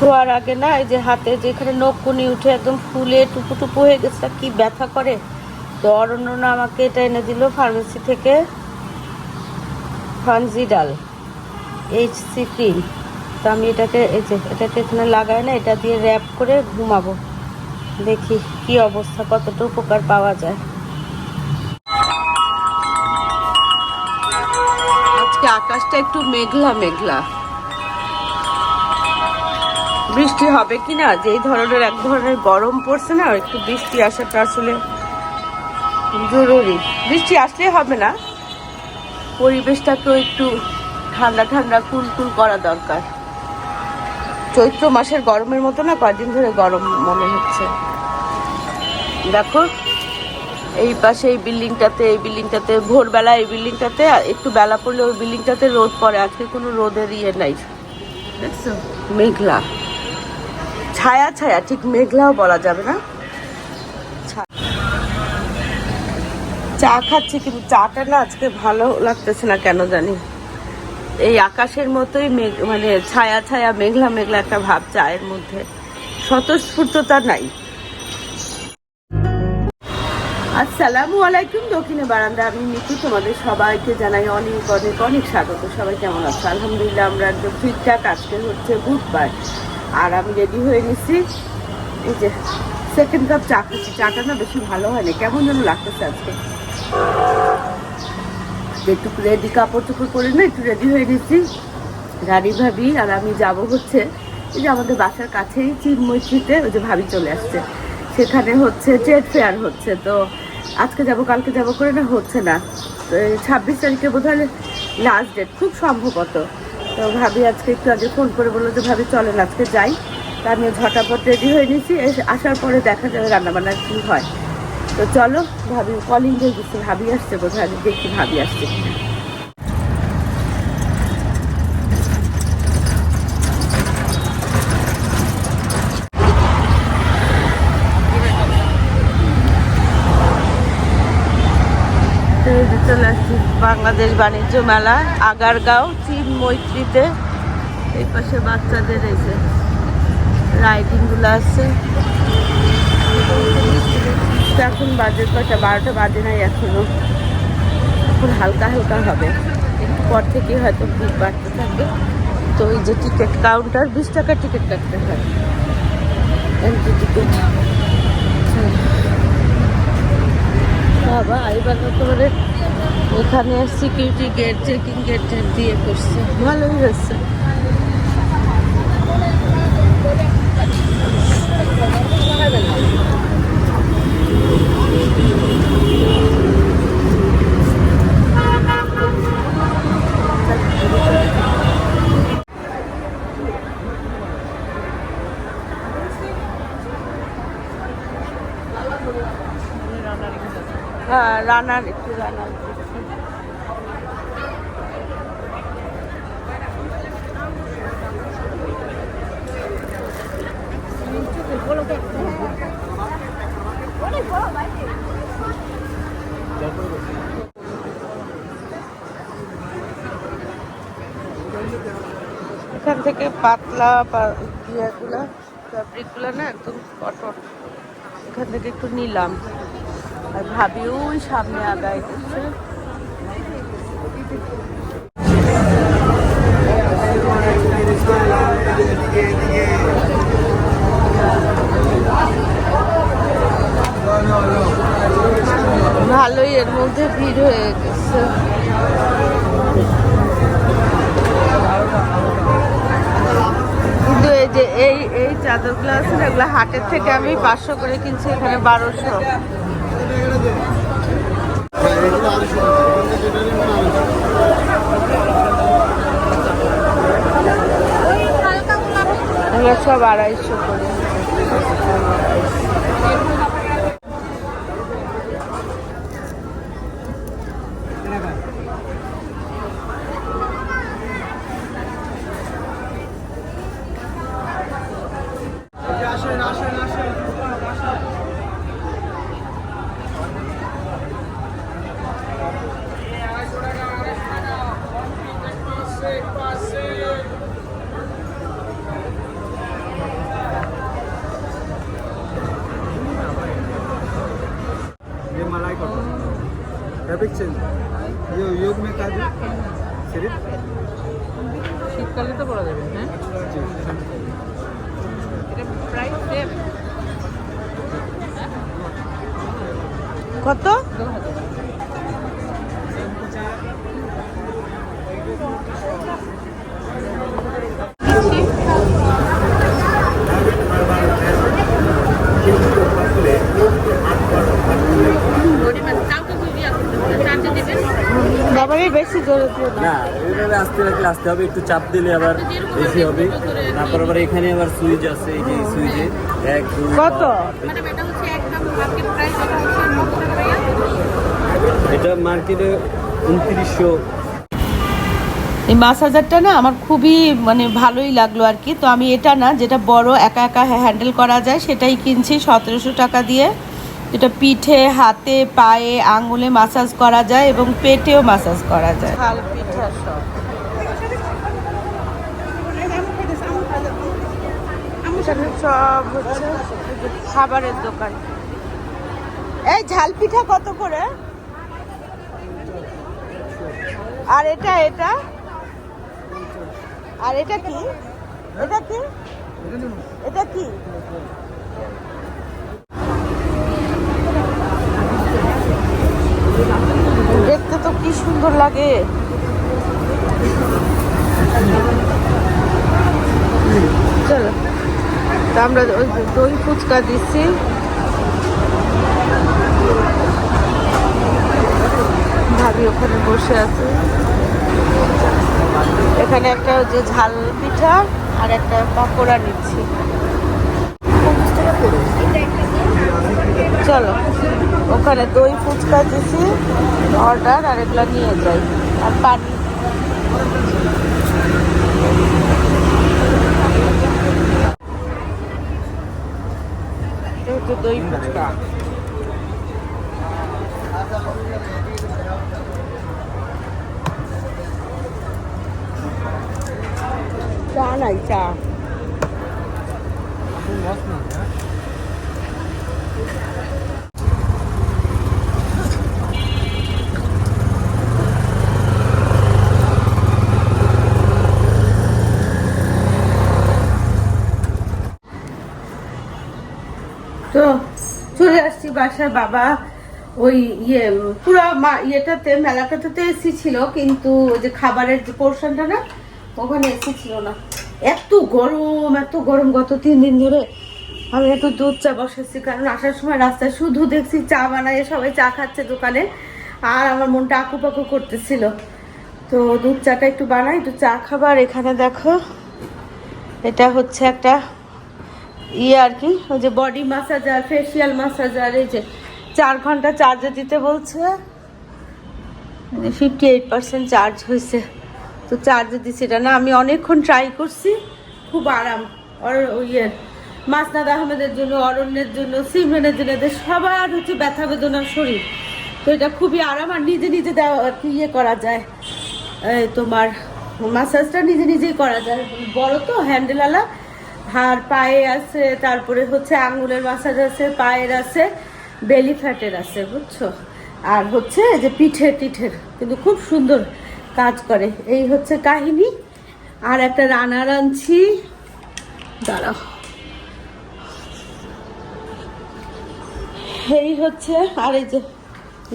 শোয়ার আগে না, এই যে হাতে যেখানে নখকুনি উঠে একদম ফুলে টুপু টুপু হয়ে গেছে কি ব্যথা করে? তো অরণ্য না আমাকে এটা এনে দিল ফার্মেসি থেকে। ফানজিডাল এইচসি ক্রিম তো আমি এটাকে, এই যে, এটাকে এখানে লাগাই না, এটা দিয়ে র্যাপ করে ঘুমাবো। দেখি কি অবস্থা, কতটা উপকার পাওয়া যায়। আজকে আকাশটা একটু মেঘলা মেঘলা। বৃষ্টি হবে কি না যে এই ধরনের এক ধরনের গরম পড়ছে না একটু বৃষ্টি আসাটা আসলে জরুরি। বৃষ্টি আসলে হবে না। পরিবেশটাকেও একটু ঠান্ডা ঠান্ডা কুল কুল করা দরকার। চৈত্র মাসের গরমের মতো না কয়দিন ধরে গরম মনে হচ্ছে। দেখো এই পাশে এই বিল্ডিংটাতে এই বিল্ডিংটাতে ভোরবেলা এই বিল্ডিংটাতে আর একটু বেলা পড়লে ওই বিল্ডিংটাতে রোদ পড়ে। আজকে কোনো রোদের ইয়ে নাই। দেখছ? মেঘলা। ছায়া ছায়া, ঠিক মেঘলাও বলা যাবে না। চা খাচ্ছি, কিন্তু চাটা না আজকে ভালো লাগতেছে না কেন জানি। এই আকাশের মতোই মেঘ মানে ছায়া ছায়া, মেঘলা মেঘলা একটা ভাব চায়ের মধ্যে। স্বতঃস্ফূর্ততা নাই। আসসালামু আলাইকুম দক্ষিণে বারান্দা আমি মিঠু, তোমাদের সবাইকে জানাই অনেক অনেক অনেক স্বাগত। সবাই কেমন আছো? আলহামদুলিল্লাহ, আমরা একদম ঠিকঠাক। আজকে হচ্ছে বুধবার। আর আমি রেডি হয়ে নিচ্ছি এই যে সেকেন্ড কাপ চা খাচ্ছি। চাটা না বেশি ভালো হয়নি। কেমন যেন লাগতেছে আজকে। একটু রেডি কাপড় চোপড় করে না, একটু রেডি হয়ে নিচ্ছি রানী ভাবি আর আমি যাব হচ্ছে, এই যে আমাদের বাসার কাছেই চিনমৈত্রীতে ওই যে ভাবি চলে আসছে। সেখানে হচ্ছে ট্রেড ফেয়ার হচ্ছে। তো আজকে যাব, কালকে যাব করে না হচ্ছে না। ছাব্বিশ তারিখে বোধ হয় লাস্ট ডেট খুব সম্ভবত। তো ভাবি আজকে একটু আগে ফোন করে বলল যে, ভাবি, চলেন আজকে যাই। তা আমি ঝটাপট রেডি হয়ে নিয়েছি। আসার পরে দেখা যাবে রান্নাবান্না কী হয়। তো চলো, ভাবি কলিং হয়ে গেছি ভাবি আসছে আমি দেখি ভাবি আসছে। কিনা তো এই যে চলে আসছি বাংলাদেশ বাণিজ্য মেলা, আগারগাঁও, চীন মৈত্রীতে। এই পাশে বাচ্চাদের যে রাইডিংগুলো আছে। এখন বাজে কটা বারোটা বাজে নাই এখনও। এখন হালকা হালকা হবে। একটু পর থেকে হয়তো ভিড় বাড়তে থাকবে তো এই যে টিকিট কাউন্টার বিশ টাকার টিকিট কাটতে হয়। এন্ট্রি টিকিট বাবা এবার একেবারে এখানে সিকিউরিটি গেট চেকিং গেট দিয়ে করছে। ভালোই হয়েছে। হ্যাঁ রানার রানার দেখছি। এখান থেকে পাতলা ইয়েগুলা ফ্যাব্রিকগুলো না একদম কটন এখান থেকে একটু নিলাম। আর ভাবি ওই সামনে আগায় দিচ্ছে। ভালোই, এর মধ্যে ভিড় হয়ে গেছে। এই যে এই এই চাদরগুলো আছে না এগুলো হাটের থেকে আমি পাঁচশো করে কিনছি, এখানে বারোশো সব আড়াইশো করে Gracias. আস্তে হবে একটু চাপ দিলে আবার বেশি হবে। তারপর আবার এখানে আবার সুইচ আছে এই যে সুইচে। এক দুই কত? এটা মার্কেটে উনত্রিশশো। এই মাছ হাজারটা না আমার খুবই মানে ভালোই লাগল আর কি। তো আমি এটা না যেটা বড় একা একা হ্যান্ডেল করা যায় সেটাই কিনছি সতেরোশো টাকা দিয়ে। যেটা পিঠে হাতে পায়ে আঙুলে মাসাজ করা যায় এবং পেটেও মাসাজ করা যায়। পিঠা সব। এখানে সব হচ্ছে খাবারের দোকান। এই ঝাল পিঠা কত করে? আর এটা এটা? আর এটা কি? এটা কি? এটা কি? দেখতে তো কি সুন্দর লাগে। চলো। তা আমরা দই ফুচকা দিচ্ছি। ভাবি ওখানে বসে আছে। এখানে একটা যে ঝাল পিঠা আর একটা পাকোড়া নিচ্ছি। চলো, ওখানে দই ফুচকা দিছি, অর্ডার, আর এগুলো নিয়ে যাই। আর পানি। এই তো দই ফুচকা চা নাই চা তো চলে আসছি বাসায় বাবা ওই ইয়ে পুরো ইয়েটাতে, মেলাটাতে তো এসি ছিল কিন্তু ওই যে খাবারের যে পোর্শনটা না, ওখানে এসি ছিল না। এত গরম এত গরম গত তিন দিন ধরে। আমি একটু দুধ চা বসাচ্ছি, কারণ আসার সময় রাস্তায় শুধু দেখছি চা বানায়, সবাই চা খাচ্ছে দোকানে। আর আমার মনটা আকুপাকু করতেছিল। তো দুধ চাটা একটু বানাই, একটু চা খাবার, এখানে দেখো। এটা হচ্ছে একটা ইয়ে আর কি, ওই যে বডি মাসাজার ফেসিয়াল মাসাজার এই যে চার ঘণ্টা চার্জে দিতে বলছে। ফিফটি এইট পার্সেন্ট চার্জ হয়েছে। তো চার্জে দিচ্ছি এটা। না, আমি অনেকক্ষণ ট্রাই করছি, খুব আরাম। আর ইয়ে মাসনাদ আহমেদের জন্য, অরণ্যের জন্য, সিমরানের জন্য, এদের সবার হচ্ছে ব্যথা বেদনার শরীর। তো এটা খুবই আরাম, আর নিজে নিজে দেওয়া ইয়ে করা যায়। তোমার মাসাজটা নিজে নিজেই করা যায়। বড় তো হ্যান্ডেলওয়ালা আর পায়ে আছে, তারপরে হচ্ছে আঙুলের মাসাজ আছে, পায়ের আছে বেলি ফ্যাটের আছে, বুঝছ? আর হচ্ছে যে পিঠে টিঠের, কিন্তু খুব সুন্দর কাজ করে। এই হচ্ছে কাহিনী। আর একটা রানার আনছি। দাঁড়াও। এই হচ্ছে, আর এই যে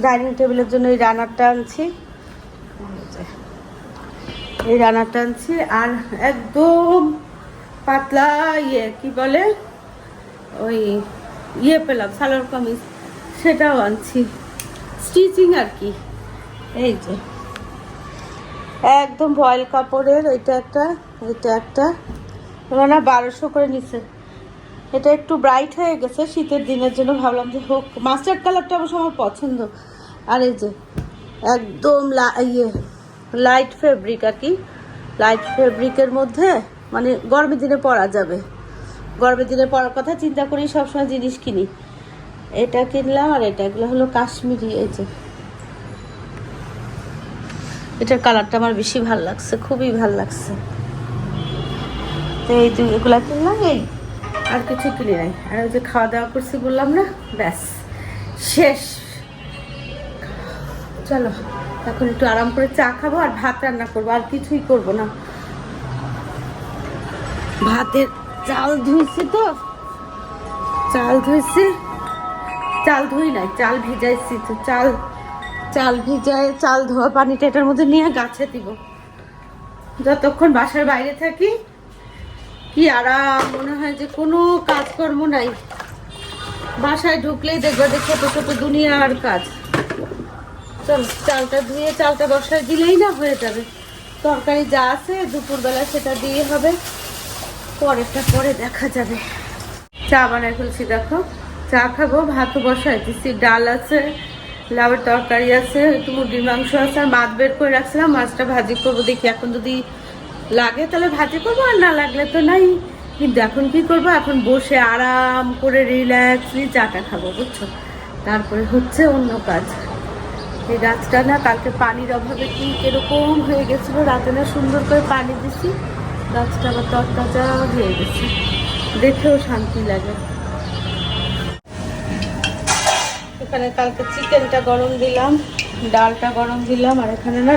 ডাইনিং টেবিলের জন্য এই রানারটা আনছি। এই রানারটা আনছি। আর একদম পাতলা ইয়ে কি বলে? ওই ইয়ে পেলাম, সালোয়ার কামিজ, সেটাও আনছি। স্টিচিং আর কি। এই যে। একদম ভয়েল কাপড়ের, এটা একটা এটা একটা। ওরা বারোশো করে নিছে। এটা একটু ব্রাইট হয়ে গেছে শীতের দিনের জন্য, ভাবলাম যে হোক, মাস্টার্ড কালারটা অবশ্য আমার পছন্দ। আর এই যে, একদম ইয়ে লাইট ফেব্রিক আর কি। লাইট ফেব্রিকের মধ্যে মানে গরমের দিনে পরা যাবে। গরমের দিনে পরার কথা চিন্তা করি, সবসময় জিনিস কিনি। এটা কিনলাম আর এটা, এগুলো হলো কাশ্মীরি, এই যে। এটার কালারটা আমার বেশি ভালো লাগছে, খুবই ভালো লাগছে। এই যে এগুলা কিনলাম, এই আর কিছু কিনি নাই। আর ওই যে খাওয়া দাওয়া করছি বললাম না, ব্যাস, শেষ। চলো, এখন একটু আরাম করে চা খাব আর ভাত রান্না করব, আর কিছুই করব না। ভাতের চাল ধুইছি তো। চাল ধুইছি। চাল ধুই নাই, চাল ভিজাইছি তো। চাল চাল ভিজায় চাল ধোয়া পানিটা এটার মধ্যে নিয়ে গাছে দিব। যতক্ষণ বাসার বাইরে থাকি, কি আরাম, মনে হয় যে কোনো কাজকর্ম নাই। বাসায় ঢুকলেই দেখবে যে ছোট ছোট দুনিয়ার কাজ। চল, চালটা ধুয়ে, চালটা বসায় দিলেই না হয়ে যাবে। তরকারি যা আছে দুপুরবেলা সেটা দিয়ে হবে। পরেরটা পরে দেখা যাবে। চা বানায় ফেলছি, দেখো। চা খাব ভাতও বসাই দিচ্ছি ডাল আছে, লাউয়ের তরকারি আছে, একটু মুরগির মাংস আছে, আর মাছ বের করে রাখছিলাম, মাছটা ভাজি করব, দেখি এখন যদি লাগে তাহলে ভাজি করব, আর না লাগলে তো নাই। কিন্তু এখন কি করব, এখন বসে আরাম করে রিল্যাক্সলি চাটা খাব, বুঝছ? তারপরে হচ্ছে অন্য কাজ। এই গাছটা না, কালকে পানির অভাবে কি কীরকম হয়ে গেছিল, রাতে না সুন্দর করে পানি দিছি। গাছটা আবার তরতাজা হয়ে গেছে। দেখেও শান্তি লাগে। এখানে কালকে চিকেনটা গরম দিলাম, ডালটা গরম দিলাম, আর এখানে না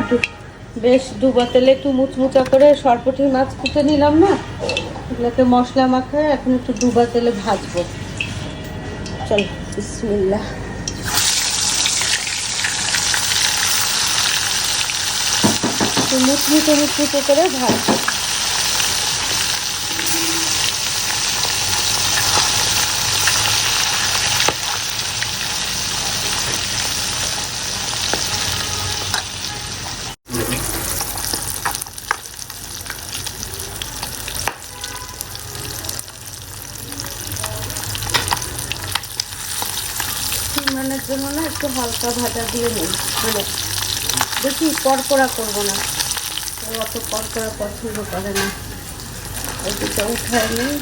বেশ ডুবা তেলে একটু মুচমুচা করে সরপটি মাছ কুটে নিলাম না এগুলোকে মশলা মাখায় এখন একটু ডুবা তেলে ভাজবো। চল, বিসমিল্লাহ। একটু মুচমুচে মুচমুচে করে ভাজবো সিমানের জন্য না একটু হালকা ভাজা দিয়ে নিই মানে বেশি কড়কড়া করব না। ও অত কড়কড়া পছন্দ করে না। ওইদিকে উঠায় নিই।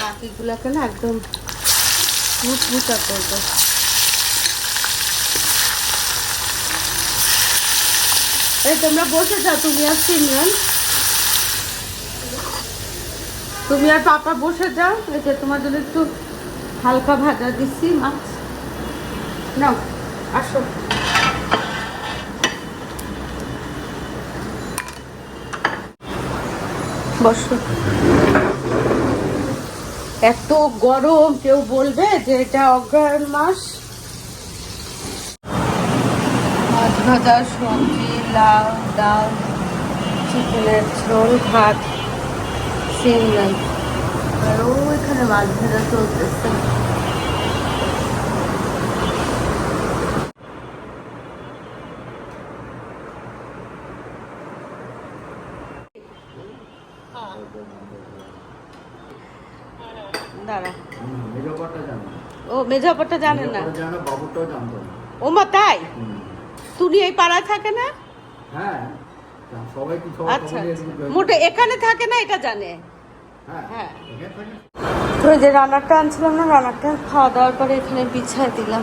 বাকিগুলোকে না একদম মুচমুচা করব। এই তোমরা বসে যাও তুমি আর সিমরান। তুমি আর পাপা বসে যাও যে তোমার জন্য একটু হালকা ভাজা দিচ্ছি মাছ। নাও, আসো। বসো। এত গরম, কেউ বলবে যে এটা অগ্রহায়ণ মাস? মাছ ভাজা, সবজি, লাউ, ডাল, চিকেনের ঝোল, ভাত। সিম নাই আর ওইখানে মাছ ভাজা চলতেছে ও মেজাপাটা জানে না। ও মা তাই? তুমি এই পাড়ায় থাকে না? হ্যাঁ। সবাই কি সবাই আচ্ছা মোটে এখানে থাকে না এটা জানে। হ্যাঁ হ্যাঁ। ওই যে আনছিলাম না খাওয়া দাওয়ার পরে এখানে বিছায় দিলাম।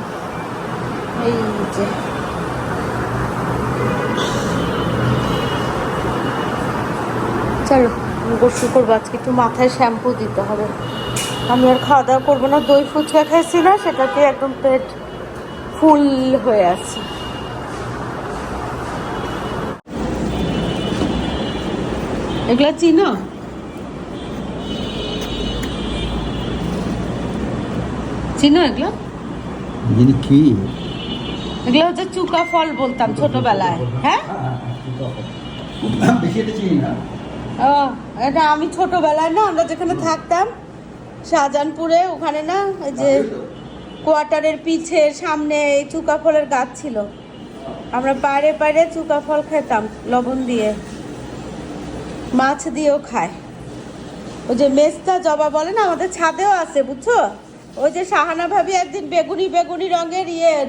এই যে। চলো গোসল করব আজকে একটু মাথায় শ্যাম্পু দিতে হবে। আমি আর খাওয়া দাওয়া করব না দই ফুচকা খাইছি না সেটাতে একদম পেট ফুল হয়ে আছে। এগুলা চিনো? চিনো এগুলো? যিনি কি? এগুলো হচ্ছে চুকা ফল বলতাম ছোটবেলায় হ্যাঁ? ও এটা আমি ছোটবেলায় না আমরা যেখানে থাকতাম শাহজাহানপুরে ওখানে না যে কোয়ার্টারের পিছে সামনে এই চুকা ফলের গাছ ছিল। আমরা পাড়ে পাড়ে চুকা ফল খেতাম লবণ দিয়ে। মাছ দিয়েও খায়। ওই যে মেস্তা জবা বলে না আমাদের ছাদেও আছে বুঝছ? ওই যে সাহানা ভাবি একদিন বেগুনি বেগুনি রঙের ইয়ে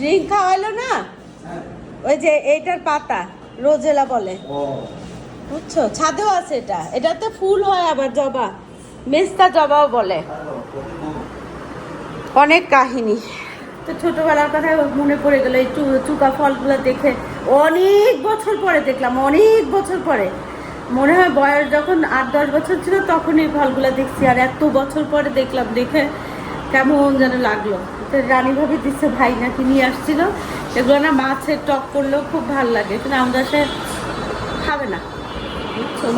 রিং খাওয়াইলো না? ওই যে এইটার পাতা রোজেলা বলে। বুঝছ? ছাদেও আছে এটা। এটাতে ফুল হয় আবার জবা। মেস্তা জবাও বলে। অনেক কাহিনী। তো ছোটবেলার কথা মনে পড়ে গেল এই চু- চুকা ফলগুলো দেখে। অনেক বছর পরে দেখলাম অনেক বছর পরে। মনে হয় বয়স যখন আট, দশ বছর ছিল তখন এই ফলগুলো দেখছি। আর এত বছর পরে দেখলাম, দেখে কেমন যেন লাগল। তো রানী ভাবি দিচ্ছে, ভাই নাকি নিয়ে আসছিল? এগুলো না মাছের টক করলেও খুব ভালো লাগে। কিন্তু আমরা সে খাবে না।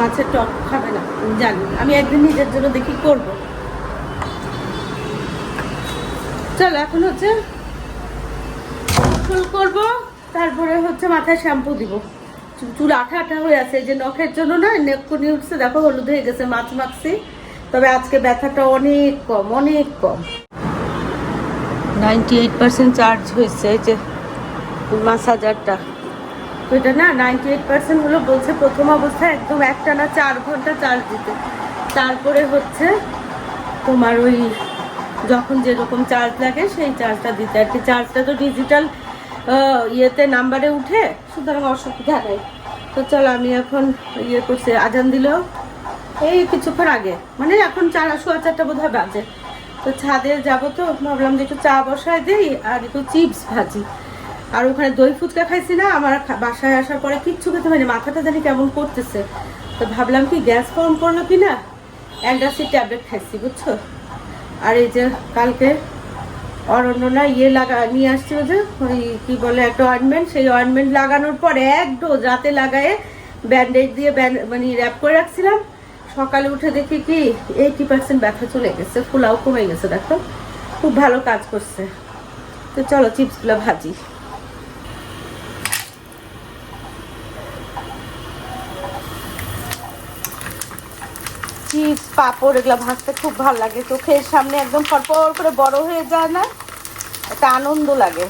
মাছের টক খাবে না। জানি আমি একদিন নিজের জন্য দেখি করব। চল, এখন হচ্ছে ফুল করব, তারপরে হচ্ছে মাথায় শ্যাম্পু দিব। চুল আঠা আঠা হয়ে আছে যে নখের জন্য না নেকুনি উঠছে দেখো হলুদ হয়ে গেছে মাছ মাখছি। তবে আজকে ব্যথাটা অনেক কম অনেক কম। নাইনটি এইট পার্সেন্ট চার্জ হয়েছে যে মাসাজারটা তো এটা না নাইনটি এইট পার্সেন্ট হলো বলছে প্রথম অবস্থায় একদম একটা না চার ঘণ্টা চার্জ দিতে। তারপরে হচ্ছে তোমার ওই যখন যেরকম চার্জ লাগে সেই চার্জটা দিতে। আর কি চার্জটা তো ডিজিটাল ইয়েতে নাম্বারে উঠে, সুতরাং অসুবিধা নেই। তো চলো, আমি এখন ইয়ে করছি, আজান দিল এই কিছুক্ষণ আগে মানে এখন চার, সোয়া চারটা বোধ হয় বাজে। তো ছাদে যাব তো, ভাবলাম যে একটু চা বসায় দিই আর একটু চিপস ভাজি। আর ওখানে দই ফুচকা খাইছি না, আমার বাসায় আসার পরে কিচ্ছু খেতে হয়নি, মাথাটা জানি কেমন করতেছে। তো ভাবলাম কি, গ্যাস ফর্ম করল কি না অ্যান্টাসিড ট্যাবলেট খাইছি, বুঝছ? আর এই যে কালকে অরণ্য না ইয়ে লাগা, নিয়ে আসছিল যে ওই কি বলে একটা অয়েন্টমেন্ট সেই অয়েন্টমেন্ট লাগানোর পর এক ডোজ রাতে লাগায়ে ব্যান্ডেজ দিয়ে মানে র্যাপ করে রাখছিলাম। সকালে উঠে দেখি কি এইটি পার্সেন্ট ব্যথা চলে গেছে, ফুলাও কমে গেছে দেখো। খুব ভালো কাজ করছে। তো চলো চিপসগুলো ভাজি। চিপস পাঁপড় এগুলো ভাজতে খুব ভালো লাগে। চোখের সামনে একদম ফরফর করে বড় হয়ে যায় না, একটা আনন্দ লাগে।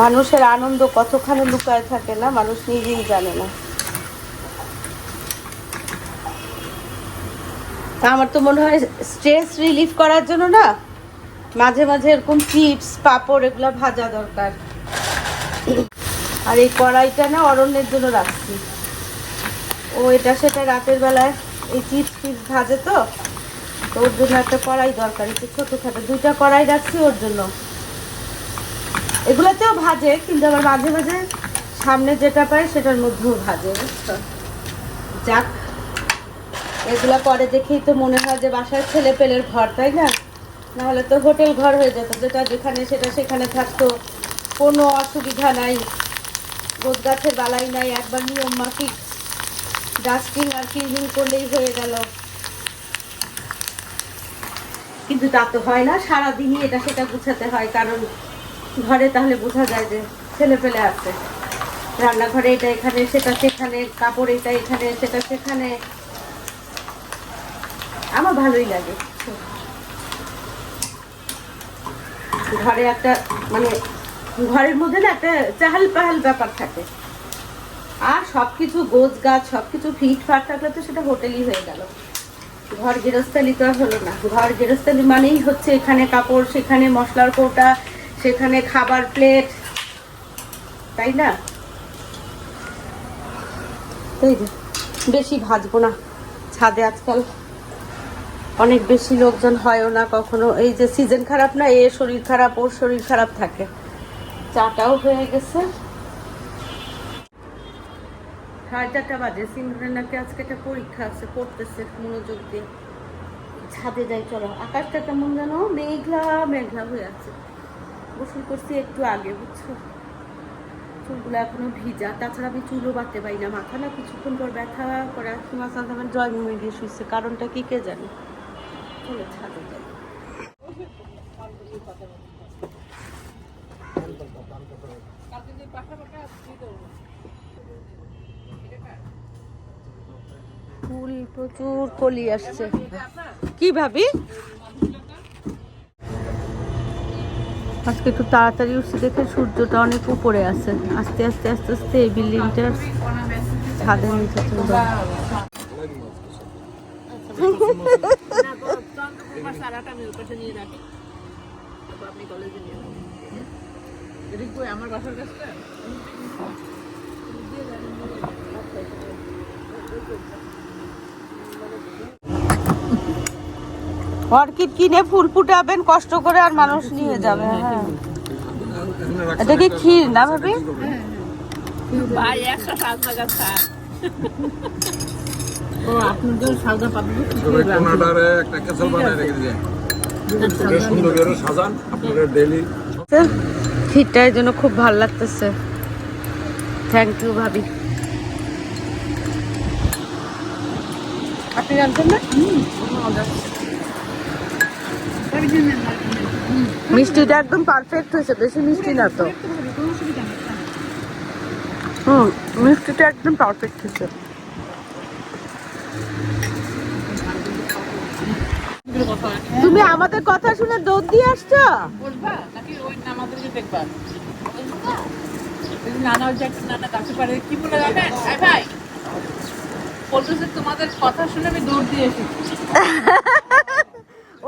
মানুষের আনন্দ কতখানি লুকায় থাকে না, মানুষ নিজেই জানে না। আমার তো মনে হয় স্ট্রেস রিলিফ করার জন্য না, মাঝে মাঝে এরকম চিপস পাঁপড় এগুলো ভাজা দরকার। আর এই কড়াইটা না অরণ্যের জন্য রাখছি। ও এটা সেটা রাতের বেলায় এই চিপস টিপস ভাজে তো তো ওর জন্য একটা কড়াই দরকার, একটু ছোটোখাটো দুইটা কড়াই রাখছি ওর জন্য। এগুলোতেও ভাজে, কিন্তু আবার মাঝে মাঝে সামনে যেটা পায় সেটার মধ্যেও ভাজে, বুঝছ? যাক, এগুলা পরে দেখেই তো মনে হয় যে বাসায় ছেলে পেলের ঘর, তাই না? নাহলে তো হোটেল ঘর হয়ে যেত, যেটা যেখানে সেটা সেখানে থাকতো। কোনো অসুবিধা নাই। গোছ গাছের বালাই নাই, একবার নিয়ম মাফিক। ডাস্টিং আর ক্লিনিং করলেই হয়ে গেল। কিন্তু তা তো হয় না, সারাদিনই এটা সেটা গুছাতে হয়, কারণ ঘরে তাহলে বোঝা যায় যে ছেলে পেলে আছে। রান্নাঘরে এটা এখানে, সেটা সেখানে, কাপড় এটা এখানে, সেটা সেখানে। আমার ভালোই লাগে। ঘরে একটা মানে ঘরের মধ্যে না একটা চাহাল পাহাল ব্যাপার থাকে। আর সবকিছু গোছ গাছ সবকিছু ফিট ফাট থাকলে তো সেটা হোটেলই হয়ে গেল। ঘর গেরস্তালি তো হলো না। ঘর গেরস্তালি মানেই হচ্ছে এখানে কাপড়, সেখানে মশলার কৌটা, সেখানে খাবার প্লেট। তাই না? যে, বেশি ভাজবো না। ছাদে আজকাল অনেক বেশি লোকজন হয়ও না কখনো। এই যে সিজন খারাপ না, এ শরীর খারাপ, ওর শরীর খারাপ থাকে। চাটাও হয়ে গেছে। সাড়ে চারটা বাজে সিমরান নাকি আজকে একটা পরীক্ষা আছে পড়তেছে মনোযোগ দিয়ে। ছাদে যাই চলো। আকাশটা কেমন যেন? মেঘলা মেঘলা হয়ে আছে। গোসল করছি একটু আগে বুঝছ? চুলগুলো এখনও ভিজা। তাছাড়া আমি চুলও বাড়তে পারি না। মাথা না কিছুক্ষণ পর ব্যথা করে। হিমা সান্তামের ড্রয়িং রুমে গিয়ে শুয়েছে কারণটা কি কে জানে? চলো ছাদে যাই ফুল প্রচুর কলি আসছে। কি ভাবি? আজকে একটু তাড়াতাড়ি উঠছে দেখে সূর্যটা অনেক উপরে আছে। আস্তে আস্তে আস্তে আস্তে এই বিল্ডিংটার ছাদের নিচে চলে আমার বাসার কাছটা অর্কিড কিনে ফুল ফুটাবেন কষ্ট করে আর মানুষ নিয়ে যাবে হ্যাঁ। এটা কি ক্ষীর না ভাবি? ক্ষীরটা এই জন্য খুব ভালো লাগতেছে। থ্যাংক ইউ ভাবি। আপনি জানতেন না? মিষ্টিটা একদম পারফেক্ট হয়েছে বেশি মিষ্টি না তো। হুম মিষ্টিটা একদম পারফেক্ট হয়েছে। তুমি আমাদের কথা শুনে দৌড় দিয়ে আসছো? তোমাদের কথা শুনে আমি দৌড় দিয়ে এসেছি।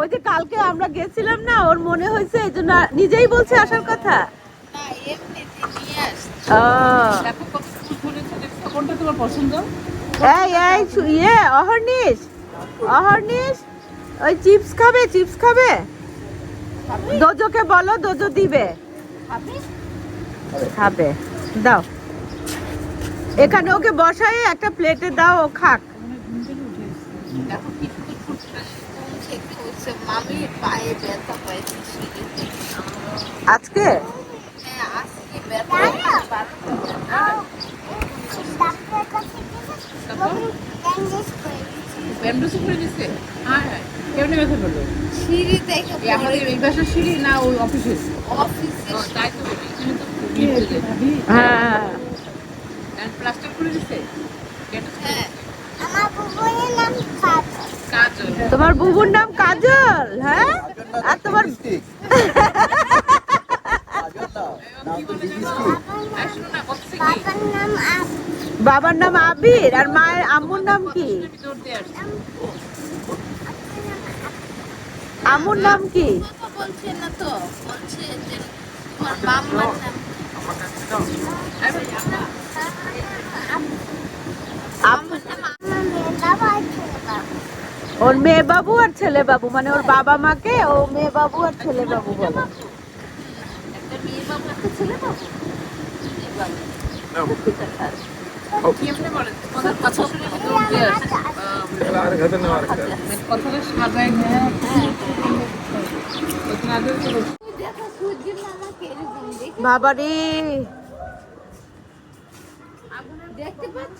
ওই যে কালকে আমরা গেছিলাম না ওর মনে হয়েছে এই জন্য নিজেই বলছে আসার কথা। এই এই ইয়ে অহর্নিশ অহর্নিশ ওই চিপস খাবে চিপস খাবে? দোজোকে বলো দোজো দিবে। খাবে? দাও। এখানে ওকে বসাই একটা প্লেটে দাও ও খাক। দেখো মামি পায়ে ব্যথা পাইছে সিঁড়িতে আজকে? হ্যাঁ আজকে ব্যথা ব্যান্ডেজ করে দিছে হ্যাঁ হ্যাঁ কেমনে ব্যথা পেল সিঁড়ি দেখে এই আমাদের এই বাসার সিঁড়ি না ওই অফিসের? অফিসে তাই তো এখানে তো হয়েছে হ্যাঁ। প্লাস্টার করে দিছে? হ্যাঁ। আমার বুবুনের নাম তোমার বুবুর নাম কাজল হ্যাঁ? আর তোমার বাবার নাম আবির আর মায়ের আম্মুর নাম কি? আম্মুর নাম কি? কথা বলছে না তো বলছে যে তোমার মাম্মার নাম আমি বলি, আম্মা, আপ- আমার নাম আমার মেয়ে বাবা আছে বাবা ওর মেয়ে বাবু আর ছেলে বাবু মানে ওর বাবা মাকে, ও মেয়ে বাবু আর ছেলে বাবু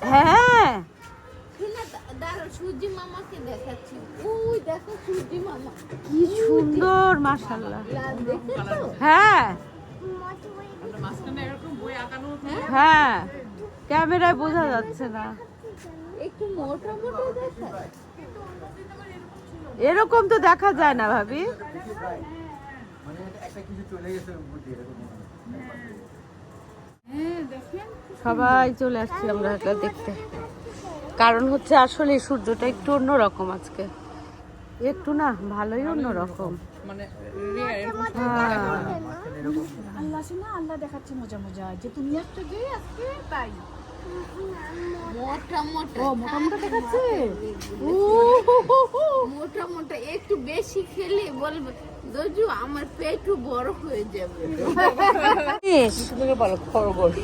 হ্যাঁ। সূর্য মামাকে দেখাচ্ছি। ওই দেখো সূর্য মামা। কি সুন্দর হ্যাঁ। হ্যাঁ। ক্যামেরায় বোঝা যাচ্ছে না। একটু মোটা মোটা দেখা। এরকম তো দেখা যায় না ভাবি। সবাই চলে আসছি আমরা দেখতে। কারণ হচ্ছে আসলে সূর্যটা একটু অন্যরকম আজকে। একটু না ভালোই অন্যরকম। মানে হ্যাঁ। আল্লাহ না আল্লাহ দেখাচ্ছে মজা মজা। যে তুমি একটা গিয়ে আজকে তাই মোটা মোটা ও মোটা মোটা দেখাচ্ছে? মোটা মোটা একটু বেশি খেলে বলবে দজু আমার পেটু বড় হয়ে যাবে। তুমি বলো খরগোশ।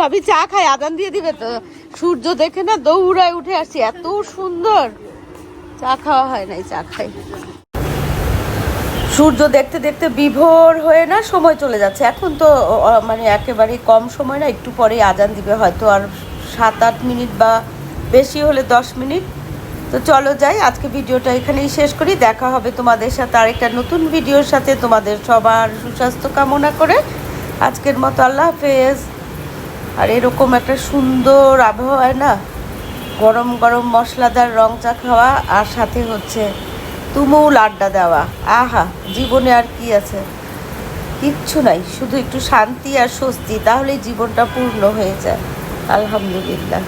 ভাবি চা খাই আদান দিয়ে দিবে তো। সূর্য দেখে না দৌড়ায় উঠে আসছি এত সুন্দর। চা খাওয়া হয় নাই চা খাই। সূর্য দেখতে দেখতে বিভোর হয়ে না সময় চলে যাচ্ছে। এখন তো মানে একেবারেই কম সময় না, একটু পরেই আজান দিবে, হয়তো আর সাত আট মিনিট বা বেশি হলে দশ মিনিট। তো চলো যাই, আজকে ভিডিওটা এখানেই শেষ করি। দেখা হবে তোমাদের সাথে আরেকটা নতুন ভিডিওর সাথে। তোমাদের সবার সুস্বাস্থ্য কামনা করে। আজকের মতো আল্লাহ হাফেজ। আর এরকম একটা সুন্দর আবহাওয়ায় না, গরম গরম মশলাদার রং চা খাওয়া, আর সাথে হচ্ছে তুমুল আড্ডা দেওয়া। আহা, জীবনে আর কি আছে? কিচ্ছু নাই, শুধু একটু শান্তি আর স্বস্তি, তাহলেই জীবনটা পূর্ণ হয়ে যায়। আলহামদুলিল্লাহ।